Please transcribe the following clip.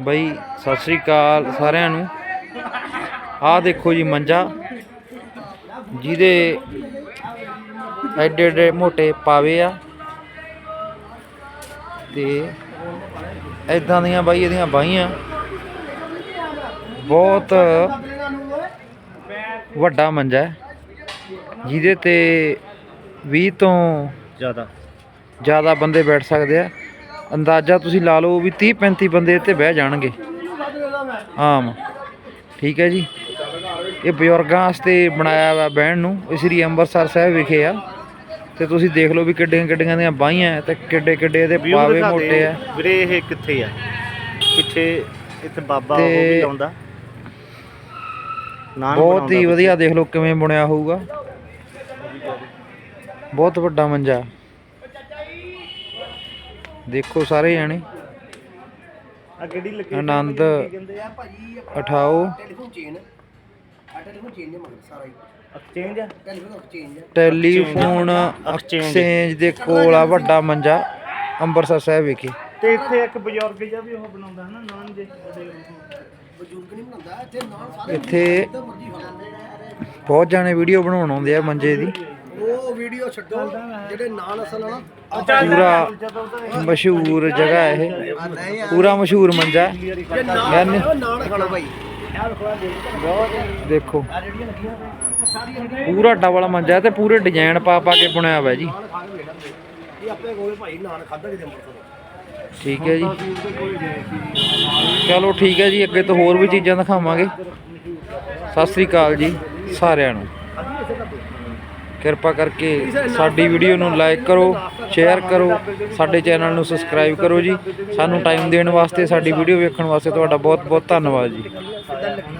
ਬਈ ਸਤਿ ਸ੍ਰੀ ਅਕਾਲ ਸਾਰਿਆਂ ਨੂੰ। ਆਹ ਦੇਖੋ ਜੀ ਮੰਜਾ ਜਿਹਦੇ ਐਡੇ ਐਡੇ ਮੋਟੇ ਪਾਵੇ ਆ। ਤੇ ਐਦਾਂ ਦੀਆਂ ਬਾਈ ਇਹਦੀਆਂ ਬਾਹੀਆਂ। ਬਹੁਤ ਵੱਡਾ ਮੰਜਾ ਹੈ ਜਿਹਦੇ ਤੇ 20 ਤੋਂ ਜ਼ਿਆਦਾ। ਜ਼ਿਆਦਾ ਬੰਦੇ ਬੈਠ ਸਕਦੇ ਆ। ਅੰਦਾਜ਼ਾ ਤੁਸੀਂ ਲਾ ਲਓ ਵੀ 30 35 ਬੰਦੇ ਇੱਥੇ ਬਹਿ ਜਾਣਗੇ। ਆਮ। ਠੀਕ ਹੈ ਜੀ। ਇਹ ਬਜ਼ੁਰਗਾਂ ਵਾਸਤੇ ਬਣਾਇਆ ਵਾ ਬਹਿਣ ਨੂੰ। ਇਹ ਸ੍ਰੀ ਅੰਮ੍ਰਿਤਸਰ ਸਾਹਿਬ ਵਿਖੇ ਆ। ਤੇ ਤੁਸੀਂ ਦੇਖ ਲਓ ਵੀ ਕਿੱਡੀਆਂ ਕਿੱਡੀਆਂ ਦੀਆਂ ਬਾਹੀਆਂ ਤੇ ਕਿੱਡੇ ਕਿੱਡੇ ਇਹਦੇ ਪਾਵੇ ਮੋਟੇ ਆ ਵੀਰੇ ਇਹ ਕਿੱਥੇ ਆ? ਪਿੱਛੇ ਇੱਥੇ ਬਾਬਾ ਉਹ ਵੀ ਲਾਉਂਦਾ। ਬਹੁਤ ਹੀ ਵਧੀਆ ਦੇਖ ਲਓ ਕਿਵੇਂ ਬੁਣਿਆ ਹੋਊਗਾ। ਬਹੁਤ ਵੱਡਾ ਮੰਜਾ। ਦੇਖੋ ਸਾਰੇ ਜਾਣੇ। ਆ ਕਿਹੜੀ ਲੱਗੀ ਆਨੰਦ ਕਹਿੰਦੇ ਆ? ਉਠਾਓ। ਟੈਲੀਫੋਨ ਚੇਨ ਆ ਟੈਲੀਫੋਨ ਚੇਨ ਨੇ ਮਗਰ ਸਾਰਾ ਹੀ। ਐਕਸਚੇਂਜ ਆ? ਟੈਲੀਫੋਨ ਟੈਲੀਫੋਨ ਦੇ ਕੋਲ ਆ ਵੱਡਾ ਮੰਜਾ ਅੰਮ੍ਰਿਤਸਰ ਸਾਹਿਬ ਵਿਖੇ। ਤੇ ਇੱਥੇ ਇੱਕ ਬਜ਼ੁਰਗ ਜਿਹਾ ਵੀ ਉਹ ਬਣਾਉਂਦਾ ਹਨਾ ਨਾਨ ਜੇ। ਬਜ਼ੁਰਗ ਨਹੀਂ ਬਣਾਉਂਦਾ ਇੱਥੇ ਨਾਲ ਸਾਰੇ ਇੱਥੇ ਬਹੁਤ ਜਾਣੇ ਵੀਡੀਓ ਬਣਾਉਣ ਆਉਂਦੇ ਆ ਮੰਜੇ ਦੀ। ਉਹ ਵੀਡੀਓ ਛੱਡੋ ਜਿਹੜੇ ਨਾਲ ਅਸਲ ਨਾ ਪੂਰਾ ਮਸ਼ਹੂਰ ਜਗ੍ਹਾ ਇਹ। ਪੂਰਾ ਮਸ਼ਹੂਰ ਮੰਜਾ ਜੇ ਦੇਖੋ ਆ ਜਿਹੜੀਆਂ ਲੱਗੀਆਂ ਇਹ ਸਾਰੀਆਂ ਪੂਰਾ ਡਬਲ ਮੰਜਾ ਤੇ ਪੂਰੇ ਡਿਜ਼ਾਈਨ ਪਾ ਪਾ ਕੇ ਬੁਣਿਆ ਹੋਇਆ ਜੀ। ਠੀਕ ਹੈ ਜੀ। ਚਲੋ ਠੀਕ ਹੈ ਜੀ, ਅੱਗੇ ਤੋਂ ਹੋਰ ਵੀ ਚੀਜ਼ਾਂ ਦਿਖਾਵਾਂਗੇ। ਸਤਿ ਸ੍ਰੀ ਅਕਾਲ ਜੀ ਸਾਰਿਆਂ ਨੂੰ। ਕਿਰਪਾ ਕਰਕੇ ਸਾਡੀ ਵੀਡੀਓ ਨੂੰ ਲਾਈਕ ਕਰੋ, ਸ਼ੇਅਰ ਕਰੋ, ਸਾਡੇ ਚੈਨਲ ਨੂੰ ਸਬਸਕ੍ਰਾਈਬ ਕਰੋ ਜੀ। ਸਾਨੂੰ ਟਾਈਮ ਦੇਣ ਵਾਸਤੇ, ਸਾਡੀ ਵੀਡੀਓ ਵੇਖਣ ਵਾਸਤੇ ਤੁਹਾਡਾ ਬਹੁਤ ਬਹੁਤ ਧੰਨਵਾਦ ਜੀ।